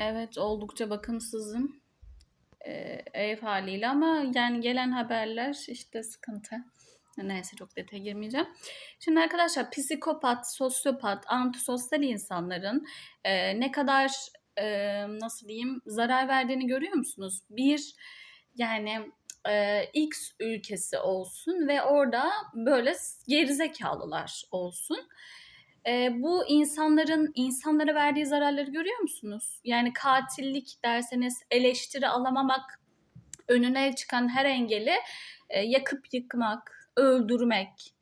Evet, oldukça bakımsızım. Eee, ev haliyle ama yani gelen haberler işte sıkıntı. Neyse çok detaya girmeyeceğim. Şimdi arkadaşlar psikopat, sosyopat, antisosyal insanların eee, ne kadar eee, nasıl diyeyim zarar verdiğini görüyor musunuz? Bir yani eee, X ülkesi olsun ve orada böyle gerizekalılar olsun. Eee, bu insanların insanlara verdiği zararları görüyor musunuz? Yani katillik derseniz eleştiri alamamak, önüne çıkan her engeli e, yakıp yıkmak, öldürmek,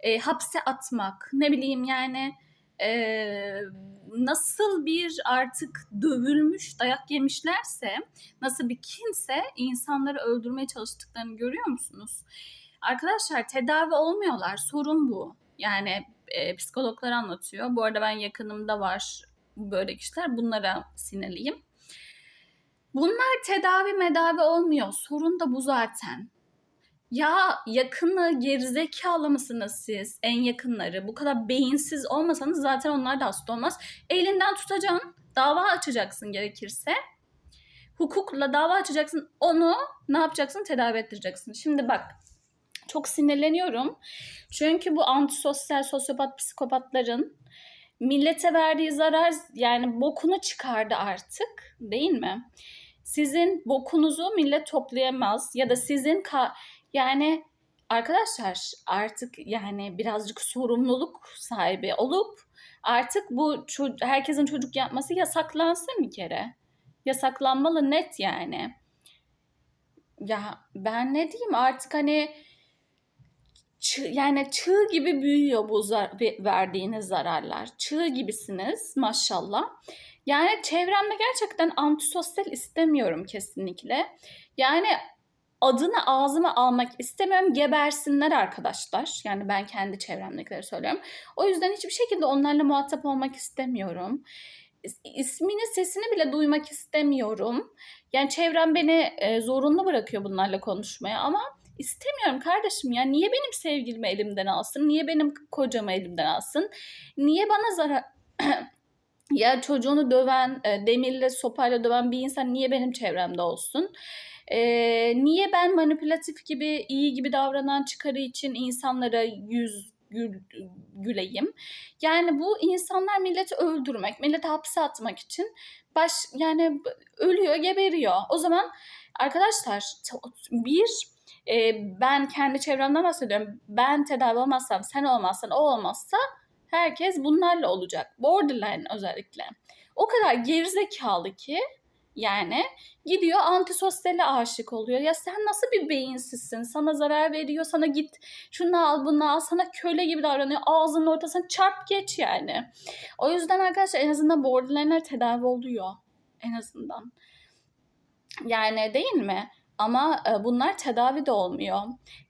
e, hapse atmak, ne bileyim yani e, nasıl bir artık dövülmüş, dayak yemişlerse, nasıl bir kinse insanları öldürmeye çalıştıklarını görüyor musunuz? Arkadaşlar tedavi olmuyorlar, sorun bu. Yani e, psikologlar anlatıyor. Bu arada ben yakınımda var böyle kişiler. Bunlara sinirliyim. Bunlar tedavi medavi olmuyor. Sorun da bu zaten. Ya yakını gerizekalı mısınız siz? En yakınları. Bu kadar beyinsiz olmasanız zaten onlar da hasta olmaz. Elinden tutacaksın. Dava açacaksın gerekirse. Hukukla dava açacaksın. Onu ne yapacaksın? Tedavi ettireceksin. Şimdi bak çok sinirleniyorum. Çünkü bu antisosyal sosyopat psikopatların millete verdiği zarar yani bokunu çıkardı artık değil mi? Sizin bokunuzu millet toplayamaz ya da sizin ka- yani arkadaşlar artık yani birazcık sorumluluk sahibi olup artık bu herkesin çocuk yapması yasaklansın bir kere. Yasaklanmalı net yani. Ya ben ne diyeyim artık hani çığ, yani çığ gibi büyüyor bu zar- ve- verdiğiniz zararlar. Çığ gibisiniz maşallah. Yani çevremde gerçekten antisosyal istemiyorum kesinlikle. Yani adını ağzıma almak istemiyorum. Gebersinler arkadaşlar. Yani ben kendi çevremdekileri söylüyorum. O yüzden hiçbir şekilde onlarla muhatap olmak istemiyorum. İs- İsmini, sesini bile duymak istemiyorum. Yani çevrem beni e, zorunlu bırakıyor bunlarla konuşmaya ama istemiyorum kardeşim ya. Niye benim sevgilimi elimden alsın? Niye benim kocamı elimden alsın? Niye bana zarar... ya çocuğunu döven, e, demirle, sopayla döven bir insan niye benim çevremde olsun? E, niye ben manipülatif gibi, iyi gibi davranan çıkarı için insanlara yüz gül, güleyim? Yani bu insanlar milleti öldürmek, milleti hapse atmak için baş yani ölüyor, geberiyor. O zaman arkadaşlar bir e, ben kendi çevremden bahsediyorum. Ben tedavi olmazsam, sen olmazsan, o olmazsa herkes bunlarla olacak. Borderline özellikle. O kadar gerizekalı ki yani gidiyor antisosyale aşık oluyor. Ya sen nasıl bir beyinsizsin? Sana zarar veriyor. Sana git şunu al bunu al. Sana köle gibi davranıyor. Ağzının ortasına çarp geç yani. O yüzden arkadaşlar en azından borderline'ler tedavi oluyor. En azından. Yani değil mi? Ama e, bunlar tedavi de olmuyor.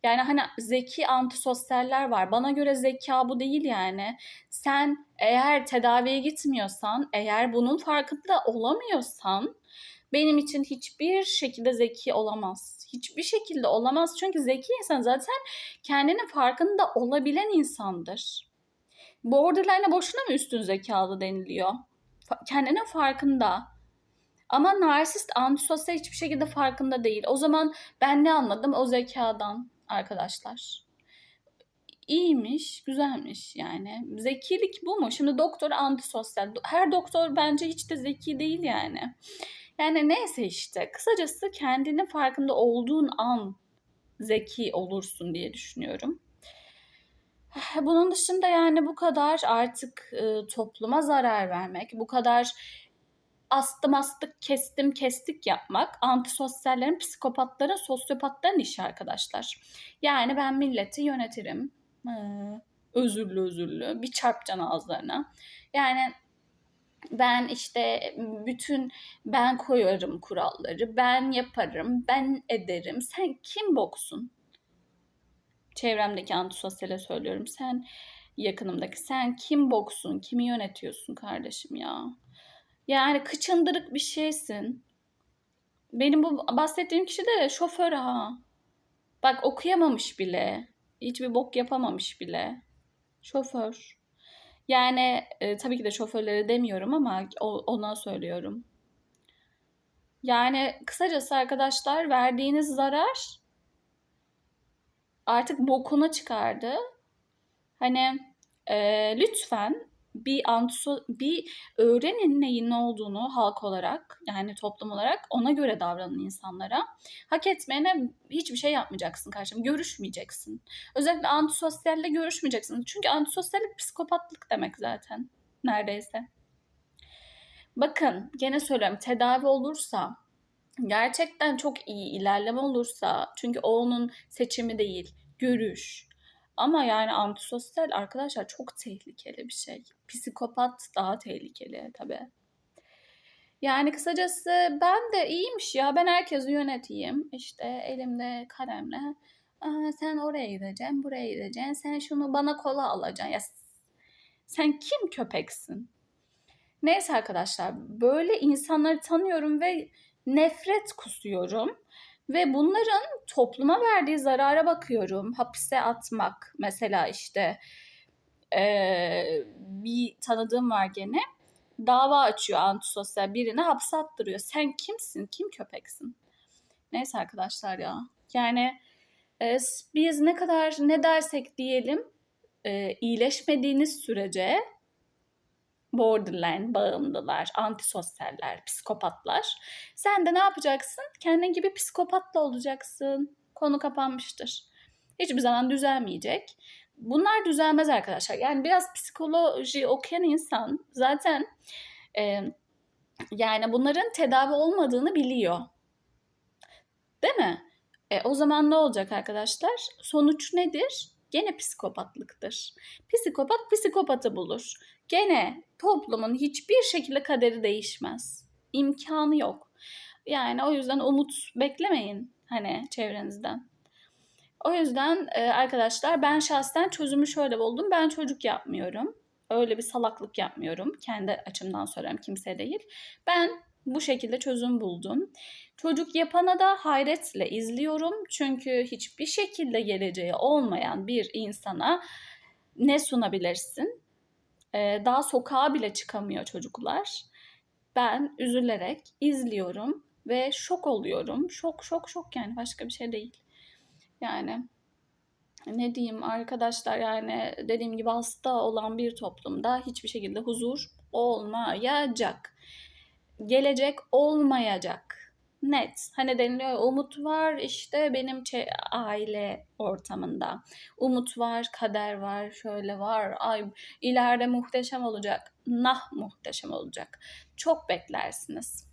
Yani hani zeki antisosyaller var. Bana göre zeka bu değil yani. Sen eğer tedaviye gitmiyorsan, eğer bunun farkında olamıyorsan benim için hiçbir şekilde zeki olamaz. Hiçbir şekilde olamaz. Çünkü zeki insan zaten kendinin farkında olabilen insandır. Borderline'e boşuna mı üstün zekalı deniliyor? Kendinin farkında. Ama narsist antisosyal hiçbir şekilde farkında değil. O zaman ben ne anladım o zekadan arkadaşlar? İyiymiş, güzelmiş yani. Zekilik bu mu? Şimdi doktor antisosyal. Her doktor bence hiç de zeki değil yani. Yani neyse işte. Kısacası kendinin farkında olduğun an zeki olursun diye düşünüyorum. Bunun dışında yani bu kadar artık e, topluma zarar vermek, bu kadar astım astık, kestim kestik yapmak antisosyallerin, psikopatların, sosyopatların işi arkadaşlar. Yani ben milleti yönetirim. Özürlü özürlü. Bir çarpcan ağızlarına. Yani ben işte bütün ben koyarım kuralları, ben yaparım, ben ederim. Sen kim boksun? Çevremdeki antisosyale söylüyorum. Sen yakınımdaki sen kim boksun? Kimi yönetiyorsun kardeşim ya? Yani kıçındırık bir şeysin. Benim bu bahsettiğim kişi de şoför ha. Bak okuyamamış bile. Hiçbir bok yapamamış bile. Şoför. Yani e, tabii ki de şoförlere demiyorum ama ona söylüyorum. Yani kısacası arkadaşlar verdiğiniz zarar artık bokuna çıkardı. Hani e, lütfen bir antiso bir öğrenin neyin ne olduğunu halk olarak yani toplum olarak ona göre davranın insanlara. Hak etmeyene hiçbir şey yapmayacaksın karşım. Görüşmeyeceksin. Özellikle antisosyalle görüşmeyeceksin. Çünkü antisosyallik psikopatlık demek zaten neredeyse. Bakın gene söylüyorum tedavi olursa gerçekten çok iyi ilerleme olursa çünkü o onun seçimi değil görüş ama yani antisosyal arkadaşlar çok tehlikeli bir şey. Psikopat daha tehlikeli tabii. Yani kısacası ben de iyiymiş ya ben herkesi yöneteyim. İşte elimde kalemle Aa, sen oraya gideceksin, buraya gideceksin. Sen şunu bana kola alacaksın. Ya sen kim köpeksin? Neyse arkadaşlar böyle insanları tanıyorum ve nefret kusuyorum. Ve bunların topluma verdiği zarara bakıyorum. Hapise atmak mesela işte ee, bir tanıdığım var gene. Dava açıyor antisosyal birine hapse attırıyor. Sen kimsin? Kim köpeksin? Neyse arkadaşlar ya. Yani e, biz ne kadar ne dersek diyelim e, iyileşmediğiniz sürece borderline bağımlılar, antisosyaller, psikopatlar. Sen de ne yapacaksın? Kendin gibi psikopatla olacaksın. Konu kapanmıştır. Hiçbir zaman düzelmeyecek. Bunlar düzelmez arkadaşlar. Yani biraz psikoloji okuyan insan zaten e, yani bunların tedavi olmadığını biliyor. Değil mi? E, o zaman ne olacak arkadaşlar? Sonuç nedir? Gene psikopatlıktır. Psikopat psikopatı bulur. Gene toplumun hiçbir şekilde kaderi değişmez. İmkanı yok. Yani o yüzden umut beklemeyin hani çevrenizden. O yüzden e, arkadaşlar ben şahsen çözümü şöyle buldum. Ben çocuk yapmıyorum. Öyle bir salaklık yapmıyorum. Kendi açımdan söylüyorum kimse değil. Ben bu şekilde çözüm buldum. Çocuk yapana da hayretle izliyorum. Çünkü hiçbir şekilde geleceği olmayan bir insana ne sunabilirsin? Ee, daha sokağa bile çıkamıyor çocuklar. Ben üzülerek izliyorum ve şok oluyorum. Şok şok şok yani başka bir şey değil. Yani ne diyeyim arkadaşlar yani dediğim gibi hasta olan bir toplumda hiçbir şekilde huzur olmayacak. Gelecek olmayacak. Net. Hani deniliyor umut var işte benim aile ortamında. Umut var, kader var, şöyle var. Ay ileride muhteşem olacak. Nah muhteşem olacak. Çok beklersiniz.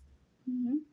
Hı-hı.